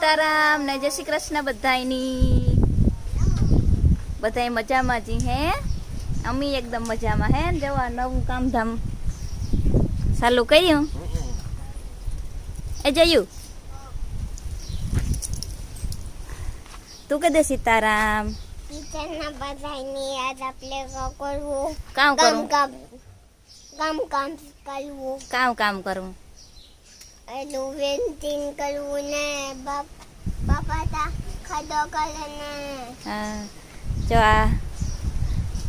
સીતારામ ને જય શ્રી કૃષ્ણ બધાયની. બધા મજામાં જી હે? અમી એકદમ મજામાં હે? ને જવા નવું કામધામ ચાલુ કર્યું. એ જયું. તું કે દે સીતારામ કરવું. કામ કામ. કામ કામ કરવું. કામ કામ કરું. એનું વેન્ટિંગ કરવું ને બાપ ખાધો કરે ને. હા જો આ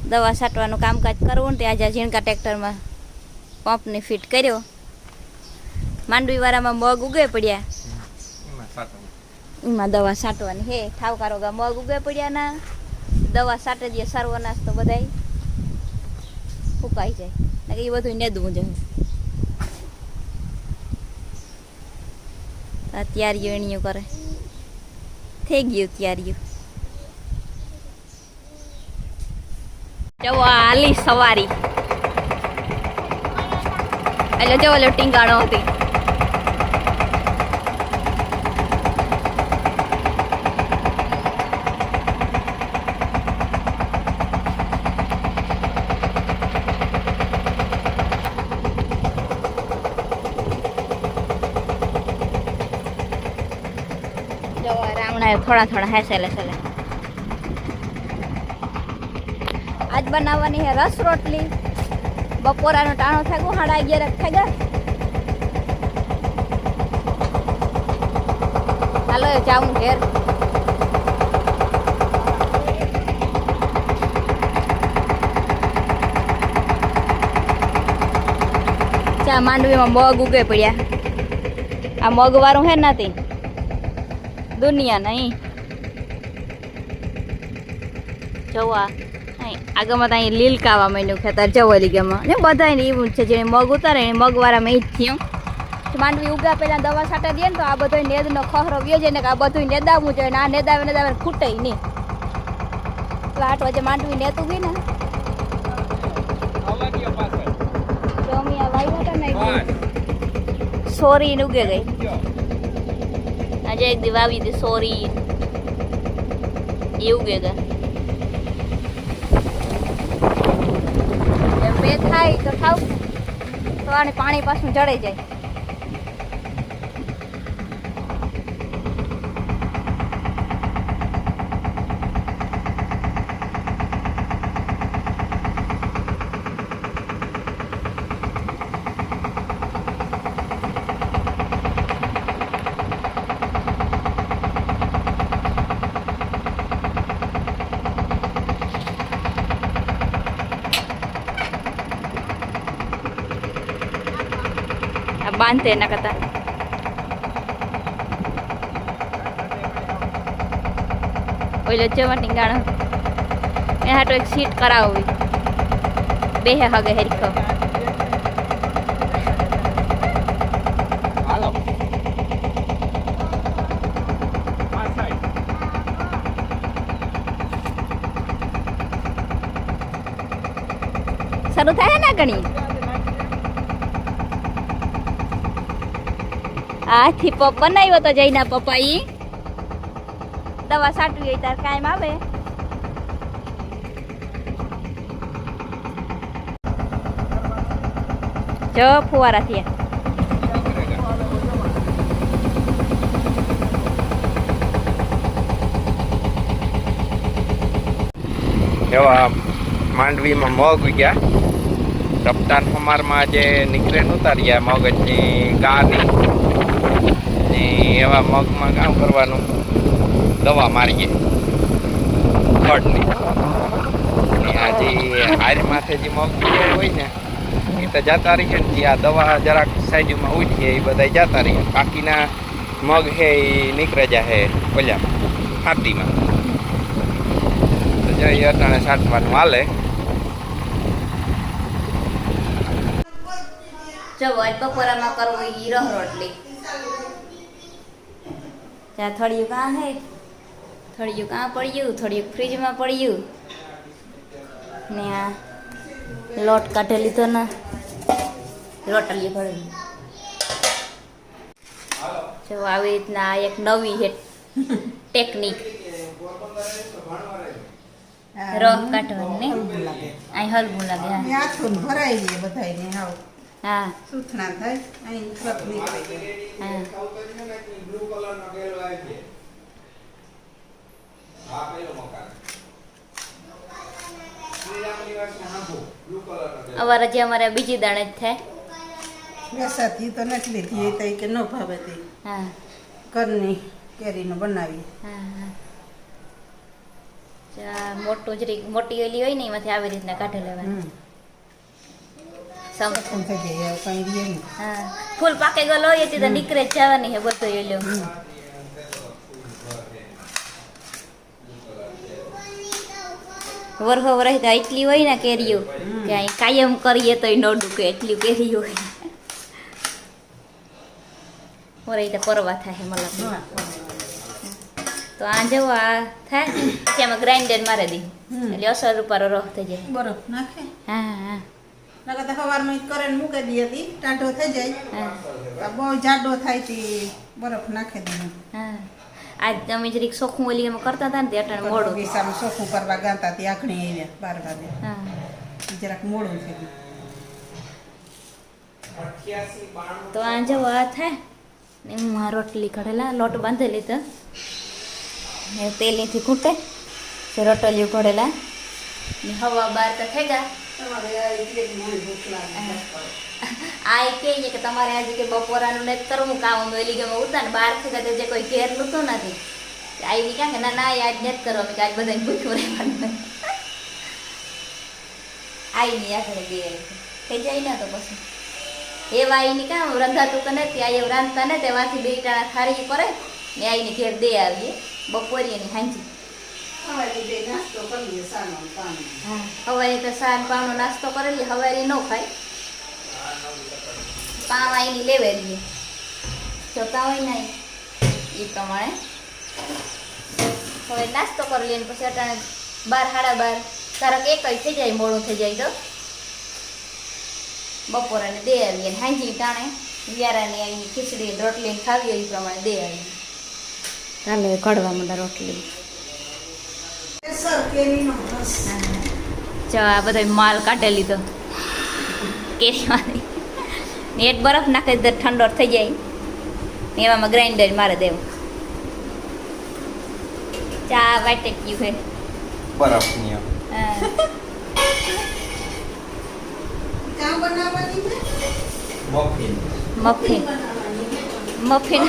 દવા છાંટવાનું કામકાજ કરવું ને તે આજે ઝીણકા ટ્રેક્ટરમાં પંપને ફિટ કર્યો. માંડવીવાળામાં મગ ઉગે પડ્યા. એમાં દવા છાંટવાની હે ઠાવકારો ગા મગ ઉગે પડ્યા ના. દવા છાંટે દે સર્વનાશ તો બધાય ફૂંકાઈ જાય. એ બધું નેદવું જોઈએ આ ત્યારીઓ એણીયું કરે. થઈ ગયું ત્યારીયું જવો આલી સવારી. એટલે જવો ટીંગાણો હતી. રામણા થોડા થોડા હેસેલે સેલે આજ બનાવવાની છે રસ રોટલી. બપોરાનો ટાણો થાય ગયો સાડા અગિયાર થાય ગયા. હાલો જાઉં ઘેર. ચા માંડવીમાં મગ ઉગે પડ્યા. આ મગ વાળું હે નથી દુનિયા નહીં. જોવા આગળમાં તો અહીં લીલકાવા માંડ્યું ખેતર જવલી ગામમાં ને બધા એવું છે જેને મગ ઉતારે એને મગવાળામાં એ જ થયું. માંડવી ઉગા પહેલાં દવા છાંટા દે ને તો આ બધો નેદનો ખહરો વ્યો જાય ને આ બધું નેદાવવું જોઈએ ને આ નેદાવે નેદાવે ખૂટે નહીં. એટલે આઠ વાગે માંડવી નેતું ગઈ ને? તો સોરી ઉગે ગઈ. આજે એક દી વાવી હતી સોરી એ કે થાય તો થાવ. તો આને પાણી પાછું જડે જાય. બાંધે એના કરતા ઓઈલો જવા ટીંગાણો એ હાટો એક સીટ કરાવવી બે હે હગે હેરીખો શરૂ થાય ને ઘણી આથી પપ બનાવ્યો તો જઈના પપ્પા ઈ દવા સાટવી હોય તાર કાયમ આવે. જો ફુવારા થયા. એવા માંડવીમાં મગ ગયા. રપ્તાર સમારમાં જે નીકળે નહોતા રહ્યા મગજની ગાની. એવા મગમાં કામ કરવાનું. દવા મારીએ. ફળની. આજે હારી માથે જે મગ હોય ને, એ તો જતા રહીએ ને, જે આ દવા જરાક સાઈડમાં ઉઠીએ એ બધા જતા રહીએ. બાકીના મગ હે એ નીકળે જાય ઓલા હાથીમાં તો જઈએ અટાણે સાટવાનું હાલે. જો આજ બપોરામાં કરવું હીરો રોટલી. ત્યાં થોડીયું કાં હે થળિયું કાં પડ્યું થોડીયું ફ્રીજમાં પડ્યું. ને આ લોટ કાઢે લીધો ને લોટલી ભળી જો આવી રીતના આ એક નવી હે ટેકનિક રસ કાઢવાની અહીં હલવું લાગે ભરાઈ જાય બધાયને હાવ. હા. સૂથણા થાય? અહીં રસ નીકળી જાય હા. અમારે જે અમારે બીજી દાણે જ થાય. બેસાથી તો નથી લીધી એ તો કે ન ભાવે તે. હા. ઘરની કેરીનો બનાવી હા હા. મોટું જ મોટી ઓલી હોય ને એમાંથી આવી રીતના કાઢી લેવાની હમ સમ એમ થઈ જાય હવે કંઈ રહે નહીં હા ફૂલ પાકે ગયેલો હોય તે તો નીકળે જ જવાની હે બધું એલો વરહો વરહ તો એટલી હોય ને કેરીઓ કે અહીં કાયમ કરીએ તોય ન ડૂકે એટલી કેરીઓ હોય. વરહ તો પરવા થાય મતલબ તો આ જો આ થાય. તેમાં ગ્રાઇન્ડર મારી દી. એટલે અસર ઉપર રફ થઈ જાય. બરફ નાખે? હા હા. નકર સવારમાં કરેન મૂકી દઈએ હતી ટાઢો થઈ જાય. હા. બહુ જાડો થાય તે બરફ નાખી હા. આજ તમે જરીક સોખું ઓલી એમાં કરતા હતા ને તે અટાણે મોડું. બગીચામાં સોખું કરવા ગાતા હતી આખણી આવ્યા બાર વાગે. હા. જરાક મોડું થઈ ગયું. તો આ જેવો આ થાય. ને હું આ રોટલી ઘડેલા લોટ બાંધેલી તો તેલીથી ખૂટે રોટલીઓ ઘડેલા. હવા બાર તો થઈ ગયા આ એ કહે છે કે તમારે આજે કે બપોરાનું ને કરવું કામ મેલી ગમે ઉતા ને બહાર છે ગયા જે કોઈ ઘેર નહોતું નથી. આવી ક્યાં કે ના ના આજ નથી કરો કે આજ બધાને ભૂખ્યું રહેવાનું. આવી ની આગળ બે થઈ જાય ને તો પછી. એવા આઈની કામ રંધાતું કે નથી આ રાંધતા ને તેમાંથી બે ટાણા ખારી કરે ને આવીને ઘેર દે આવીએ. બપોરી એની હાંજી. હવારે તો સાન પાવનો નાસ્તો કરેલી હવારે ન ખાય. પાવ આઈની લેવેલી જોતા હોય ને એ પ્રમાણે. હવે નાસ્તો કરી લઈએ પછી અટાણે બાર સાડા બાર. તારક એક જ થઈ જાય મોડું થઈ જાય તો. બપોરે ને દે આવીએ ને હાંજી ટાણે. વ્યારાની આવીને ખીચડી રોટલી ખાવી એ પ્રમાણે દે આવીએ. ચાલો કડવા મંડા રોટલી કેસર કેરીનો રસ જો આ બધો માલ કાઢી લીધો. કેરીમાંથી એક બરફ નાખી તો ઠંડો થઈ જાય. એવામાં ગ્રાઇન્ડર મારે દેવું. ચા વાટે ગયું છે મફિન. મફિન. મફિન.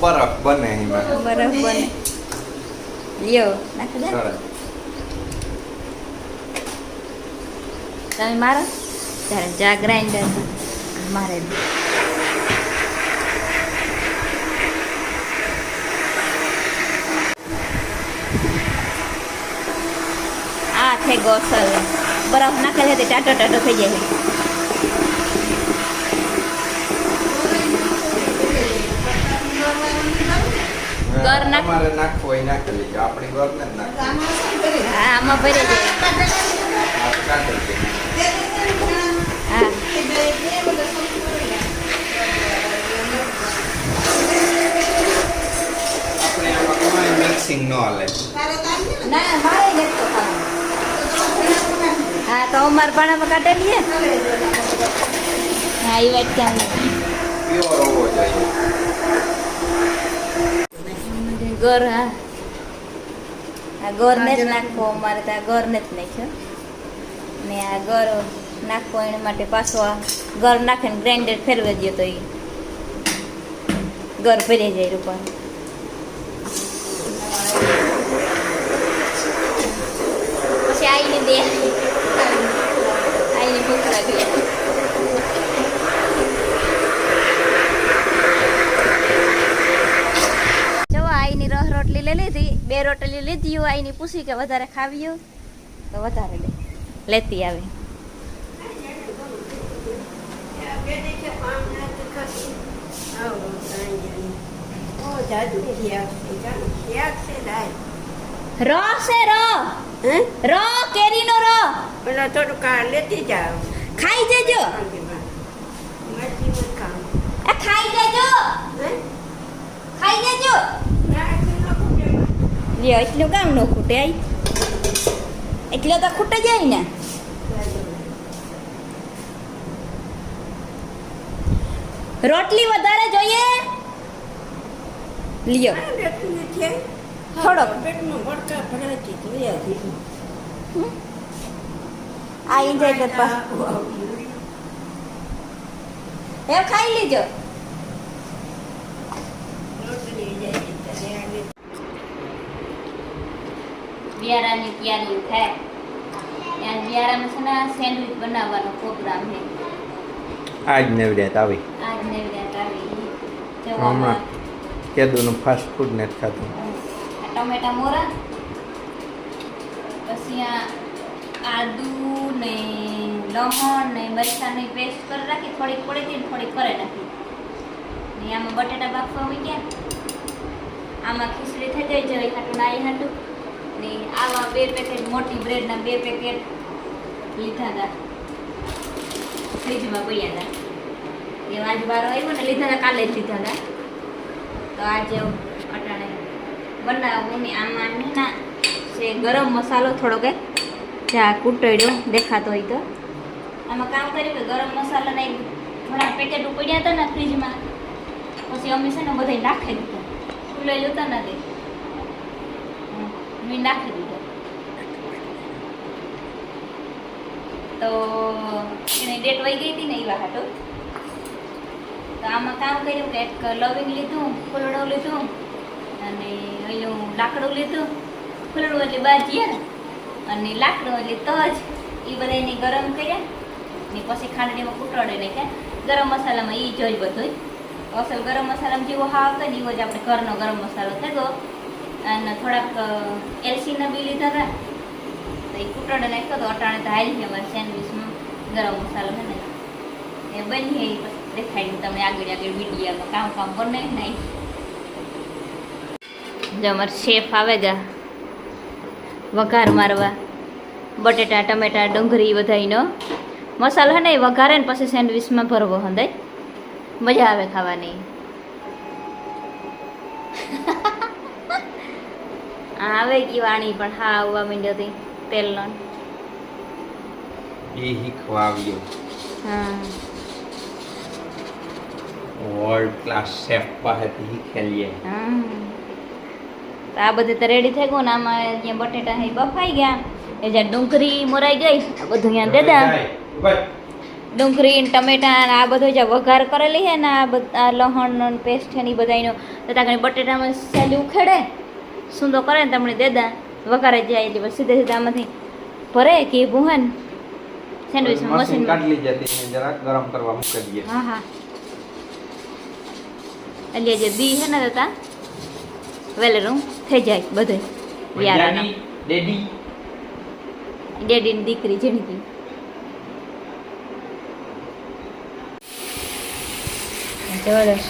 બરફ બને બરફ બને. લ્યો નાખી દે તમે મારો ત્યારે ચા ગ્રાઇન્ડર મારે. આ થઈ ગોસલ બરફ નાખે છે તે ટાટો ટાટો થઈ જાય છે ઘર નાખ- નાખવું હોય નાખી લેજો. આપણી ઘર ને જ નાખવું હા આમાં ભરી દઈએ. હા. આપણે આમાં મિક્સિંગ ન હાલે. ના મારે નથી હા તો અમારે પાણામાં કાઢેલી હે હા એ વાત કેમ પ્યોર હોવો જોઈએ. હા. આ ગોરને જ નાખવો અમારે તો આ ઘર ને જ નાખ્યો. ને આ ઘર નાખવો એના માટે પાછો આ ઘર નાખીને ગ્રાઇન્ડર ફેરવી દો તો એ ઘર ભરી જાય રૂપા પછી આવીને દે. હોય આઈની પૂછી કે વધારે ખાવી હોય તો વધારે લે. લેતી આવે. રો છે રો. રો કેરીનો રો. પેલા થોડું કા લેતી જાઓ. ખાઈ જજો. આ ખાઈ જજો. લ્યો એટલું કામ ન ખૂટે આઈ. એટલે તો ખૂટે જાય ને. રોટલી વધારે જોઈએ? લ્યો. હતી આ એન્જોય કરતા. એ ખાઈ લીજો રોટલી જાય ત્યારે આવે. બિયારાની તૈયારી થાય. ત્યાં બિયારામાં છે ને સેન્ડવિચ બનાવવાનો પ્રોગ્રામ છે. આજ નવડ્યાત આવી. આજ નવરાત આવી. હમણાં કેદુનું ફાસ્ટ ફૂડ ને ખાતું ટમેટા મોરા પછી આ આદુ ને લસણ ને મરચાંની પેસ્ટ કરી રાખી થોડીક પડી હતી થોડીક કરે નાખી. ને આમાં બટેટા બાફવા મૂક્યા. આમાં ખીચડી થઈ ગઈ જવી ખાટું નાઈ હાટું ને આવા બે પેકેટ, મોટી બ્રેડના બે પેકેટ લીધા હતા. ફ્રીજમાં પડ્યા હતા. એ આજ બારો આવ્યો ને, લીધા હતા, કાલે જ લીધા હતા. તો આજે અટાણે બનાવું. ને આમાં ને છે, ગરમ મસાલો થોડોક કે જ્યાં કૂટડ્યો, દેખાતો હોય તો. આમાં કામ કર્યું કે ગરમ મસાલાના એક થોડા પેકેટ પડ્યા હતા ને ફ્રીજમાં. પછી અમે છે ને બધા નાખી દીધા. ખુલ્લે લેતા નથી. મેં નાખી દીધો. તો એની ડેટ વહી ગઈ હતી ને એવા હાટો તો આમાં કામ કર્યું કે એક લવિંગ લીધું, ફૂલડું લીધું અને ઓલું લાકડું લીધું. ફૂલડું એટલે બાજીએ અને લાકડું એટલે તજ. એ બધા એને ગરમ કર્યા. ને પછી ખાંડણીમાં કૂટોડે નાખ્યા ગરમ મસાલામાં એ જ બધું અસલ ગરમ મસાલામાં જેવો હાવ હતો ને એવો જ આપણે ઘરનો ગરમ મસાલો થયો અને થોડાક એલસીના બી લીધા હતા. તો એ કૂટોડે નાખ્યો તો અટાણે તો હાલ છે અમારે સેન્ડવિચમાં. ગરમ મસાલો છે ને. એ બની એ પછી દેખાડ્યું તમે આગળ આગળ મીડિયામાં કામ કામ બને નહીં જો અમારે શેફ આવે ગા વઘાર મારવા. બટેટા, ટમેટા, ડુંગળી બધાયનો મસાલો હે ને વઘારે ને પછી સેન્ડવિચમાં ભરવો હંદાય મજા આવે ખાવાની. આવે કી વાણી પણ હા આવવા માંડ્યો હતી તેલનો. એ શીખવા આવ્યો હા. વર્લ્ડ ક્લાસ શેફ પાસેથી શીખેલીએ. હા. આ બધે તો રેડી થઈ ગયું ને આમાં અહીંયા બટેટા હે બફાઈ ગયા. એ જ્યાં ડુંગળી મોરાઈ ગઈ આ બધું અહીંયા દેદા ડુંગળી ટમેટા ને આ બધું જે વઘાર કરેલી છે ને આ બધા લહણ ને પેસ્ટ છે ને એ બધાનો તો ત્યાં બટેટામાં સહેલી ઉખેડે. સુંદર કરે ને તમને દેદા વઘારે જાય એટલે સીધે સીધા આમાંથી ભરે કે ભૂહન સેન્ડવિચ મશીન કાઢી જતી જરા ગરમ કરવા મૂકી દઈએ હા હા. એટલે જે બી હે ને તતા વેલેરું થઈ જાય બધે વ્યારાનો. ડેડી ડેડીની દીકરી જિંદગી જબરદસ્ત.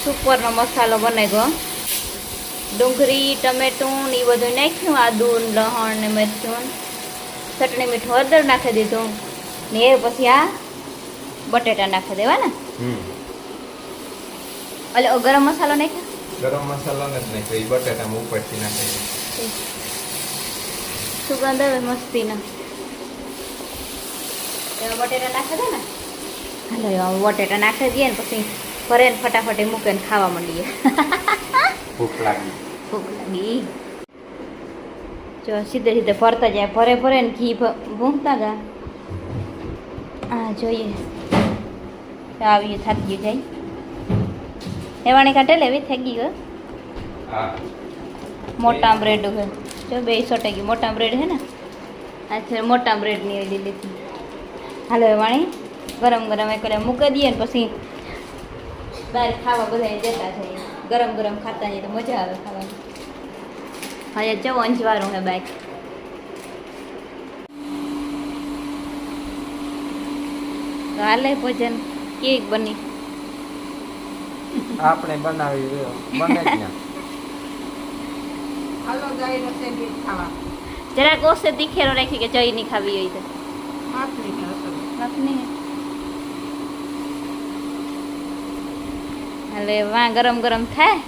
સુપરનો મસાલો બનાવ્યો. ગયો ડુંગળી ટમેટું ને એ બધું નાખ્યું આદું લહણ ને મરચું ચટણી મીઠું હળદર નાખી દીધું. ને એ પછી આ બટેટા નાખી દેવા ને એટલે ગરમ મસાલો નાખ્યો? ગરમ મસાલો ને નાખ્યો એ બટાટામાં ઉપરથી નાખી સુગંધ આવે મસ્તીના બટેટા નાખી દે ને હાલો બટેટા નાખી દઈએ ને પછી ફરે ને ફટાફટ એ મૂકે ને ખાવા માંડીએ. ભૂખ લાગી. ભૂખ લાગી. જો સીધે સીધે ફરતા જાય ફરે ફરે ને ઘી ભૂંકતા ગા હા જોઈએ. આવીએ થાકી ગયું જાય એવાણી કાઢે લેવી થઈ ગયું મોટા બ્રેડ હોય જો બે સોટે ટકી મોટા બ્રેડ હે ને? આ મોટા બ્રેડની ઓલી લીધી. હાલો એ વાણી ગરમ ગરમ એક મૂકી દઈએ ને પછી બહાર ખાવા બધા જતા જઈએ. ગરમ ગરમ ખાતા જઈએ તો મજા આવે ખાવાની. હા જવું અંજવારું હે બાઈક. હાલે ભોજન કેક બની. આપણે બનાવી બને જ ના. હાલો ગાયનો સેન્ડવીચ ખાવા. જરાક ઓછે દીખેરો રાખી કે જઈ નહીં ખાવી હોય તો. આપની અસર આપની હાલે વાં ગરમ ગરમ થાય.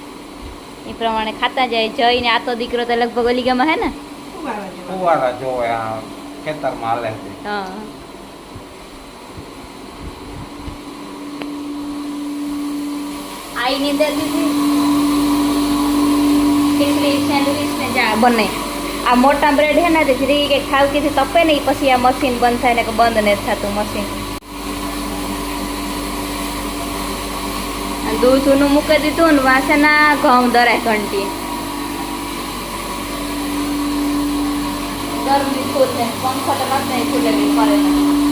એ પ્રમાણે ખાતા જાય જઈને આ તો દીકરો તો લગભગ ઓલીગામાં હે ને? ફુવારા જોવે આ ખેતરમાં હાલે હા. આઈ નીંદર દીધી. ખીચડી સેન્ડવિચ ને જા બને. આ મોટા બ્રેડ હે ને તે ફ્રી કે કીધી તપે ને પછી આ મશીન બંધ થાય ને કે બંધ નથી થતું મશીન. અને દૂધ ઊનું મૂકી દીધું ને વાસના ઘઉં દરાય ઘંટી ગરમી ફૂલ ને પંખો તો નથી ખુલે કરે